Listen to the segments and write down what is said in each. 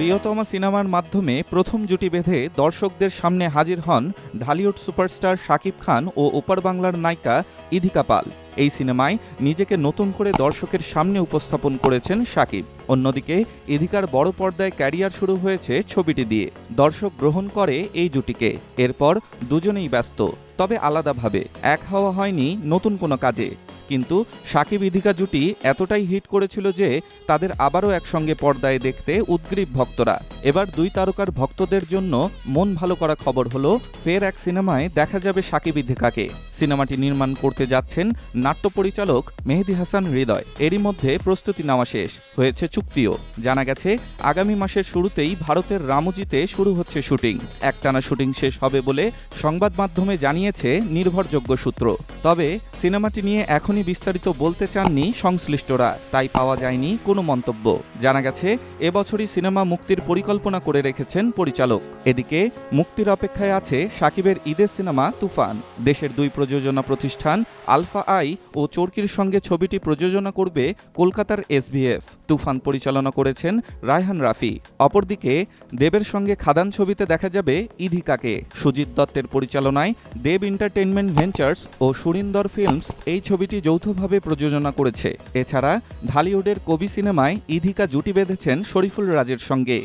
প্রিয়তমা সিনেমার মাধ্যমে প্রথম জুটি বেঁধে দর্শকদের সামনে হাজির হন ঢালিউড সুপারস্টার শাকিব খান ও ওপার বাংলার নায়িকা ইধিকা পাল। এই সিনেমায় নিজেকে নতুন করে দর্শকের সামনে উপস্থাপন করেছেন শাকিব। অন্যদিকে, ইধিকার বড় পর্দায় ক্যারিয়ার শুরু হয়েছে ছবিটি দিয়ে। দর্শক গ্রহণ করে এই জুটিকে। এরপর দুজনেই ব্যস্ত, তবে আলাদাভাবে। এক হওয়া হয়নি নতুন কোনো কাজে। কিন্তু সাকিব ইধিকা জুটি এতটাই হিট করেছিল যে তাদের আবারও একসঙ্গে পর্দায় দেখতে উদ্গ্রীব ভক্তরা। এবার দুই তারকার ভক্তদের জন্য মন ভালো করা খবর হলো, ফের এক সিনেমায় দেখা যাবে সাকিব ইধিকাকে সিনেমাটি নির্মাণ করতে যাচ্ছেন নাট্য পরিচালক মেহেদি হাসান হৃদয়। এরই মধ্যে প্রস্তুতি নেওয়া শেষ, হয়েছে চুক্তিও। জানা গেছে, আগামী মাসের শুরুতেই ভারতের রামুজিতে শুরু হচ্ছে শুটিং। একটানা শুটিং শেষ হবে বলে সংবাদ মাধ্যমে জানিয়েছে নির্ভরযোগ্য সূত্র। তবে সিনেমাটি নিয়ে এখনই বিস্তারিত বলতে চাননি সংশ্লিষ্টরা। তাই পাওয়া যায়নি কোনো মন্তব্য। জানা গেছে, এবছরই সিনেমা মুক্তির পরিকল্পনা করে রেখেছেন পরিচালক। এদিকে মুক্তির অপেক্ষায় আছে সাকিবের ঈদের সিনেমা তুফান। দেশের দুই প্রযোজনা প্রতিষ্ঠান আলফা আই ও চরকির সঙ্গে ছবিটি প্রযোজনা করবে কলকাতার এসভিএফ তুফান পরিচালনা করেছেন রায়হান রাফি। অপরদিকে দেবের সঙ্গে খাদান ছবিতে দেখা যাবে ইধিকাকে। সুজিত দত্তের পরিচালনায় দেব এন্টারটেইনমেন্ট ভেঞ্চার্স ও সুরিন্দর ফিল্মস এই ছবিটি যৌথভাবে প্রযোজনা করেছে। এছাড়া ঢালিউডের কবি সিনেমায় ইধিকা জুটি বেঁধেছেন শরীফুল রাজের সঙ্গে।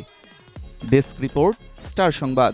ডেস্ক রিপোর্ট স্টার সংবাদ।